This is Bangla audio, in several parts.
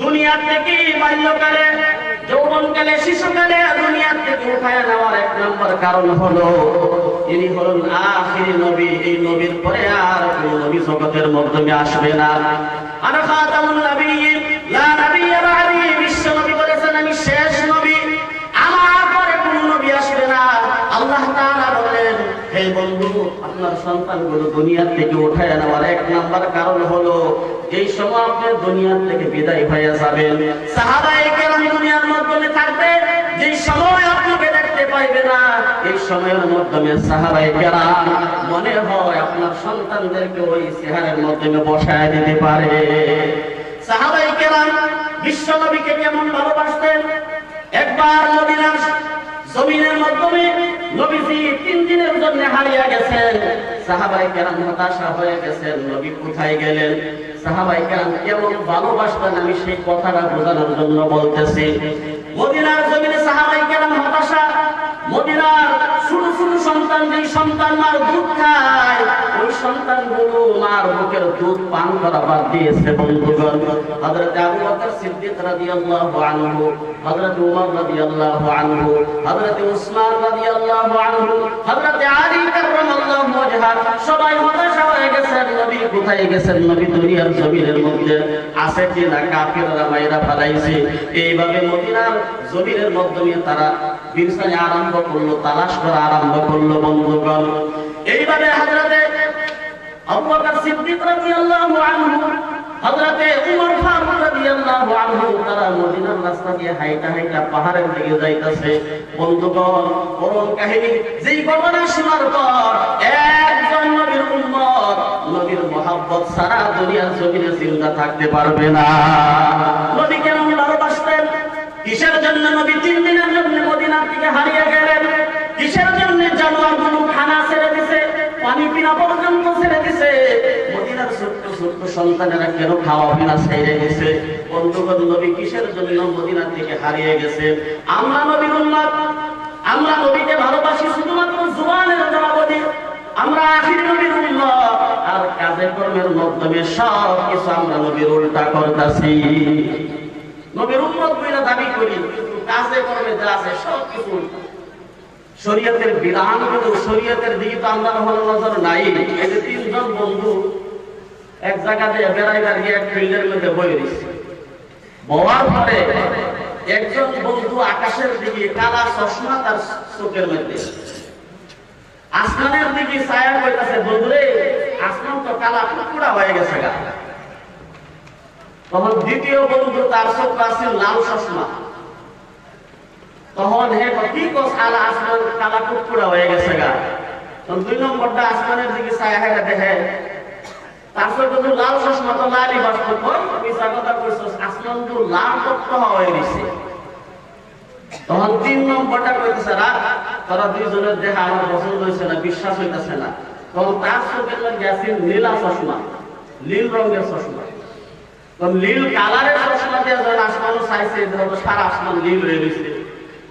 দুনিয়া থেকে বাল্যকালে, যৌবনকালে, শিশুকালে দুনিয়া থেকে উঠায় নেওয়ার এক নম্বর কারণ হলো, ইনি হলেন নবী। এই নবীর পরে আর কোন নবী জগতের মাধ্যমে আসবে না। আর খাতামুন নবী। সন্তানগুলো দুনিয়া থেকে উঠায় নেওয়ার এক নাম্বার কারণ হলো, এই সময় আপনি দুনিয়া থেকে বিদায় হয়ে যাবেন। সাহাবায়ে কেরাম দুনিয়ার মাধ্যমে থাকবে যে সময় আপনাকে দেখতে পাইবে না, এই সময়ের মাধ্যমে সাহাবায়ে কেরাম মনে হয় আপনার সন্তানদেরকে ওই চেহারের মাধ্যমে বসায় দিতে পারে। সাহাবায়ে কেরাম বিশ্ব নবীকে কেমন ভালোবাসতেন? একবার মদিনার জমিনের মাধ্যমে নবীজি তিন দিনের জন্য হারিয়ে গেছেন। সাহাবাই কেরাম হতাশা হয়ে গেছেন, নবী কোথায় গেলেন? সাহাবাই কেরাম কেমন ভালোবাসতেন আমি সেই কথাটা বোঝানোর জন্য বলতেছি। মদিনার জমিনে সাহাবাই কেরাম হতাশা মদিনার সন্তান সন্তান মার দুধ খায়, ওই মার বুকের দুধ পান করা বাদ দিয়েছে বন্ধুগণ। হযরত আবু বকর সিদ্দিক রাদিয়াল্লাহু আনহু, হযরত উমর রাদিয়াল্লাহু আনহু, হযরত উসমান রাদিয়াল্লাহু আনহু, হযরত আলী সবাই হতাশা হয়ে নবী কোথায় গেছেন? নবী দুনিয়ার জমিনের মধ্যে। আছে কি না? কাফিররা মাইরা ফেলাইছে। এইভাবে মদিনার জমিনের মাধ্যমে তারা বিরসানি আরম্ভ করল, তালাশ করা আরম্ভ করল বন্ধুগণ। এইভাবে সিদ্দিক রাদিয়াল্লাহু আনহু, হযরতে উমর ফারুক রাদিয়াল্লাহু আনহু, তারা মদিনার রাস্তা দিয়ে হাইটা হাইটা পাহাড়ের দিকে যাইতাছে। বন্ধুগণ কাহিনী, যেই পর একজন নবীর উম্মত, নবীর মহাব্বত সারা দুনিয়ার জমিনে জিন্দা থাকতে পারবে না। নবী কেমন ভালোবাসতেন? কিসের জন্য নবী তিন দিনের জন্য মদিনার থেকে হারিয়ে গেলেন। কিসের জন্য জানোয়ারগুলো খানা ছেড়ে দিছে? পানি পিনা পর্যন্ত ছেড়ে দিছে? গেছে? আমরা নবীর উল্টা করতেছি। নবীর বইলা দাবি করি কাজে কর্মে যা আছে সব কিছু। শরীয়তের বিধান কিন্তু শরীয়তের দিকে তো আমরা নজর নাই। এই যে তিনজন বন্ধু এক জায়গাতে বেড়াইবার গিয়ে এক ফিল্ডের মধ্যে বই রয়েছে বওয়ার পরে একজন বন্ধু আকাশের দিকে কালা চশমা তার চোখের মধ্যে। আসমানের দিকে ছায়া কইতাছে বন্ধুরে, আসমান তো কালা টুকরা হয়ে গেছে গা। তখন দ্বিতীয় বন্ধু তার চোখ আছে লাল চশমা। তখন হে আলা আসমান কালা টুকরা হয়ে গেছে গা। তখন দুই নম্বরটা আসমানের দিকে ছায়া দেখে তারপর লাল চশমা তো কথা আসমান তো লাল তত্ত্ব হয়ে গেছে। তখন তিন নম্বরটা কইতেছে তোরা দুইজনের দেখা আমার পছন্দ হয়েছে না, বিশ্বাস হইতেছে না। তখন তার চোখের আছে নীলা চশমা, নীল রঙের চশমা। তখন নীল কালারের চশমা দিয়ে যখন চাইছে ধরো সারা আসমান নীল হয়ে গেছে।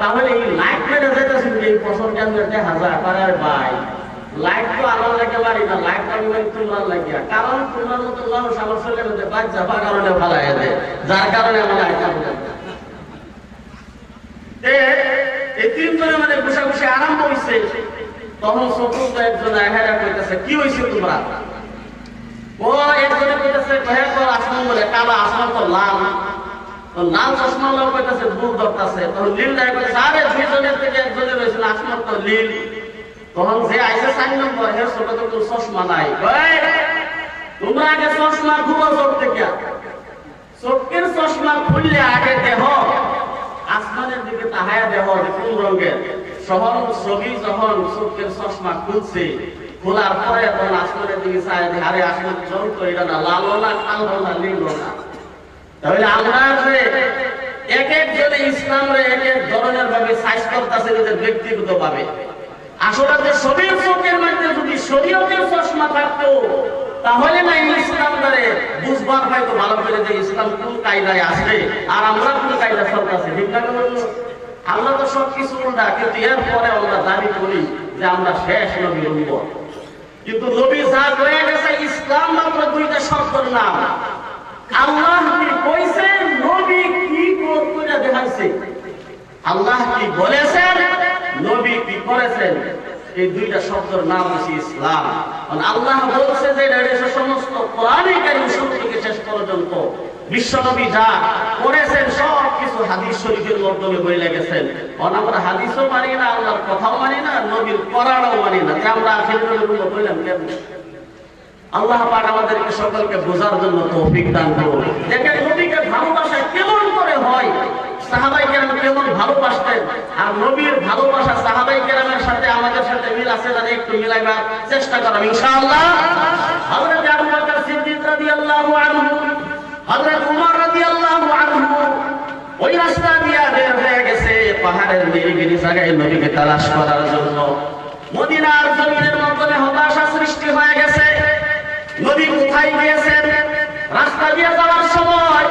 তাহলে এই লাইট মেরে যাইতেছে এই পছন্দ কেন্দ্রে দেখা যায় আরে ভাই? লাইট তো লাগে পারি না লাইট আমি মানে তোমার লাগিয়া। কারণ মতো মধ্যে কারণে যার কারণে লাইট এই তিনজনে মানে ঘুষাঘুষি আরম্ভ হয়েছে তখন চতুর্থ একজন এহেরা কইতেছে, কি হয়েছে তোমরা? ও, একজনে কইতেছে আসমান বলে, কালা আসমান তো লাল। তো লাল চশমা লোক কইতেছে, ভুল ধরতেছে। তখন লীল রায় কইতেছে আরে, দুইজনের থেকে একজনে রয়েছে আসমান তো লীল। তখন যে আইসে চার নম্বর হে ছোট তো চশমা নাই। তোমরা আগে চশমা খুব চোখ থেকে চোখের চশমা খুললে আগে দেহ, আসমানের দিকে তাহায়া দেহ কোন রঙের। শহর ছবি যখন চোখের চশমা খুলছে, খোলার পরে তখন আসমানের দিকে চায় আরে আসমান চল তো এটা না, লালো না, কালো না, নীল না। তাহলে আমরা যে এক একজনে ইসলামরে এক এক ধরনের ভাবে সাইজ নিজের ব্যক্তিগত ভাবে আসলে যে চোখের মধ্যে যদি শরীয়তের চশমা থাকতো, তাহলে না ইসলাম ধরে বুঝবার হয়তো ভালো করে যে ইসলাম কোন কায়দায় আসবে আর আমরা কোন কায়দা চলতেছে আমরা তো সব কিছু উল্টা, কিন্তু এরপরে আমরা দাবি করি যে আমরা শেষ নবী উম্মত। কিন্তু নবী যা গেছে, ইসলাম মাত্র দুইটা শব্দের নাম। আল্লাহ কি কইছে নবী কি করে দেখাইছে? আল্লাহ কি বলেছেন, নবী কি করেছেন? এই দুইটা শব্দের নাম হচ্ছে ইসলাম। আল্লাহ বলছে যে সমস্ত কোরআনে কারিম শেষ পর্যন্ত। বিশ্বনবী যা করেছেন সব কিছু হাদিস শরীফের মাধ্যমে বলে গেছেন। কারণ আমরা হাদিসও মানি না, আল্লাহর কথাও মানি না, নবীর করাটাও মানি না। আমরা আখের নবীর হইলাম কেমন? আল্লাহ পাক আমাদেরকে সকলকে বোঝার জন্য তৌফিক দান করুন। দেখেন নবীকে ভালোবাসা কেমন করে হয়? সাহাবাই কেরাম কেমন ভালোবাসতেন? আর নবীর ভালোবাসা সাহাবাই কেরামের সাথে আমাদের সাথে মিল আছে জানি একটু মিলাইবার চেষ্টা করাম ইনশাআল্লাহ। হযরত আবু বকর সিদ্দিক রাদিয়াল্লাহু আনহু, হযরত উমর রাদিয়াল্লাহু আনহু, ওই রাস্তা দিয়ে বের হয়ে গেছে পাহাড়ের নিরিবিলি জায়গায় নবীকে তালাশ করার জন্য। মদিনার জমিনের মাধ্যমে হতাশা সৃষ্টি হয়ে গেছে। নবী কোথায় গিয়েছেন? রাস্তা দিয়ে যাওয়ার সময়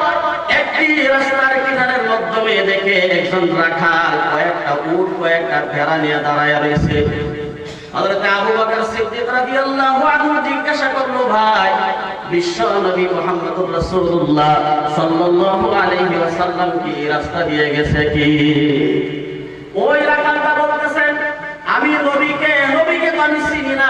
একটি রাস্তার কিনারের মাধ্যমে দেখে একজন রাখাল, কয়েকটা উট, কয়েকটা ভেড়া নিয়ে দাঁড়ায় রয়েছে। বিশ্ব নবী কি রাস্তা দিয়ে গেছে কি? ওই আমি নবীকে নবীকে তো আমি চিনি না।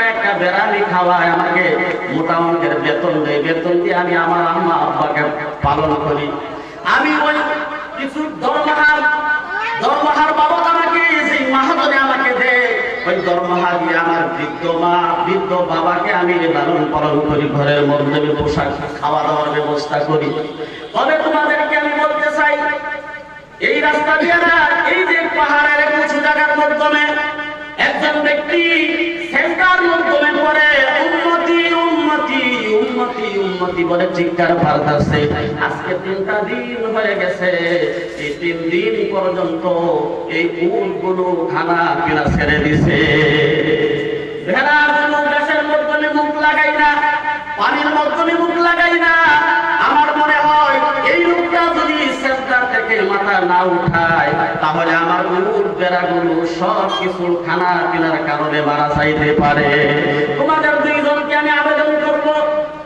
কয়েকটা বেড়ালি খাওয়ায় আমাকে মোটা অঙ্কের বেতন দেয়। বেতন দিয়ে আমি আমার আম্মা, আব্বাকে পালন করি। আমি ওই কিছু দরমাহার দরমাহার বাবদ আমাকে যে মাহাজনে আমাকে দেয়, ওই দরমাহা দিয়ে আমার বৃদ্ধ মা, বৃদ্ধ বাবাকে আমি লালন পালন করি, ঘরের মধ্যে পোশাক খাওয়া দাওয়ার ব্যবস্থা করি। তবে তোমাদেরকে আমি বলতে চাই, এই রাস্তা দিয়ে না, এই যে পাহাড়ের কিছু জায়গার মাধ্যমে একজন ব্যক্তি বলে চিৎকার পারতাছে আজকে তিনটা দিন হয়ে গেছে। এই তিন দিন পর্যন্ত এই উটগুলো খানা পিনা ছেড়ে দিছে। খানা পিনার কারণে মারা যাইতে পারে। তোমাদের দুইজনকে আমি আবেদন করব।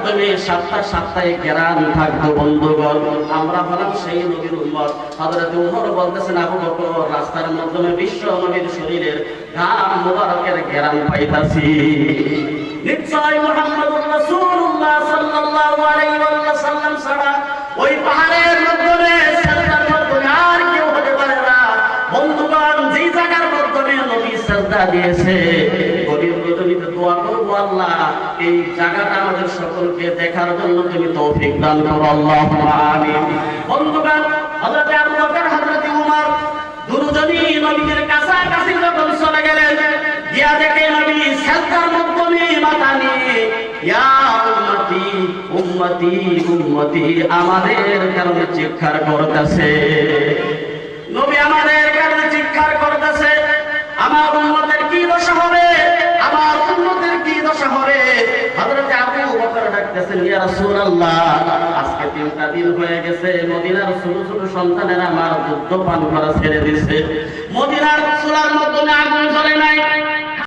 মাধ্যমে সাতটা সাতটায় গ্রাম থাকতো বন্ধুগণ। আমরা হলাম সেই নবীর উম্মত। হযরত উমর বলতেছেন, আবু বকর, রাস্তার মাধ্যমে বিশ্ব নবীর শরীরের ঘাম মুবারকের গ্রাম পাইতাছি। নিশ্চয় মুহাম্মদুর রাসূলুল্লাহ সাল্লাল্লাহু আলাইহি ছাড়া ওই পাহাড়ের মাধ্যমে মাধ্যমে আর কেউ হতে পারে না। বন্ধুগণ জায়গার মাধ্যমে নবী সাজদা দিয়েছে গভীর রজনীতে দোয়া করব আল্লাহ এই জায়গাটা আমাদের সকলকে দেখার জন্য তুমি তৌফিক দান করো আল্লাহ আমিন। বন্ধুগণ, হযরত আবু বকর, হযরত উমর নবীর যখন চলে গেলেন দেখে নবী মাথা নিয়ে, ইয়া উম্মতি উম্মতি উম্মতি, আমাদের কারণে চিৎকার করতেছে? নবী আমাদের কারণে চিৎকার করতেছে আমার উন্নতের কি দশা হবে আমার উন্নতের কি দশা হবে হযরত আবু বকর ডাকতেছেন ইয়া রাসূলুল্লাহ, আজকে তিনটা দিন হয়ে গেছে, মদিনার ছোট ছোট সন্তানেরা আমার দুধ পান করা ছেড়ে দিছে মদিনার চুলার মধ্যে আগুন জ্বলে নাই।